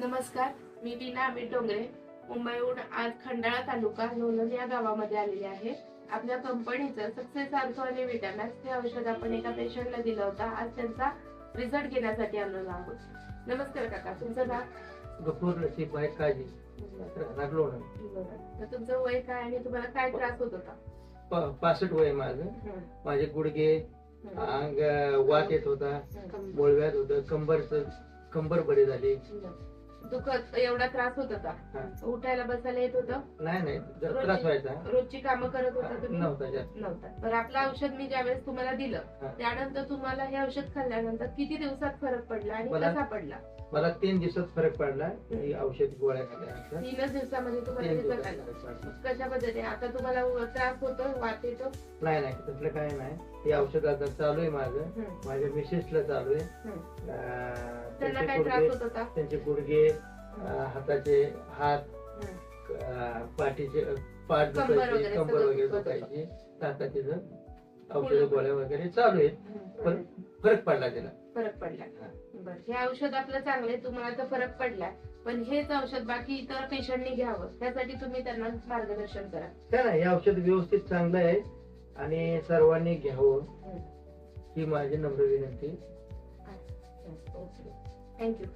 नमस्कार मी वीणा अमित डोंगरे. मुंबईहून आज खंडाळा तालुका लोणंद या गावामध्ये आलेले आहे. आपल्या कंपनीचं सक्सेस आर्थो आणि विटामॅक्स हे औषध आपण एका पेशंटला दिलं होतं. आज त्यांचा रिझल्ट घेण्यासाठी आलेलो आहोत. नमस्कार काका तुमचं नाव? गफूर नसीब आहे काजी. तर तुमचं वय काय आणि तुम्हाला काय त्रास होत होता? पासष्ट वय माझं. माझे गुडघे अंग वात येत होता. बोळव्यात होतं. कंबरच कंबर बरी झाली. दुखत एवढा त्रास होत होता. उठायला बसायला येत होतं? नाही नाही. त्रास व्हायचा. रोजची कामं करत होता तुम्ही? नव्हता जास्त. नव्हता. बरं आपलं औषध मी ज्यावेळेस तुम्हाला दिलं हा. त्यानंतर तुम्हाला हे औषध खाल्ल्यानंतर किती दिवसात फरक पडला आणि मला- कसा पडला? मला तीन दिवसात फरक पडला ही औषध गोळ्या खाल्ल्यानंतर. तीनच दिवसामध्ये तुम्हाला तीन रिझल्ट दिवसात. आला. फरक पडला. कशा पद्धतीने? आता तुम्हाला त्रास होतो वाट येतो? नाही नाही तसलं काही नाही. हे औषध आता चालू आहे माझं माझ्या मिसेसला चालू आहे. त्यांचे गुडघे त्यांचे गुडघे हाताचे हात पाठीचे पाठ दुखायची कंबर वगैरे. दुखायची. दाताचे औषध गोळ्या वगैरे चालू आहेत. पण फरक पडला त्याला. फरक पडला. हा. बरं. हे औषध आपलं चांगलं आहे. तुम्हाला तर फरक पडला. पण हेच औषध बाकी इतर पेशंटनी घ्यावं. त्यासाठी तुम्ही त्यांना मार्गदर्शन करा. हे औषध व्यवस्थित चांगलं आहे. आणि सर्वांनी घ्यावं. ही. माझी नम्र विनंती. थँक्यू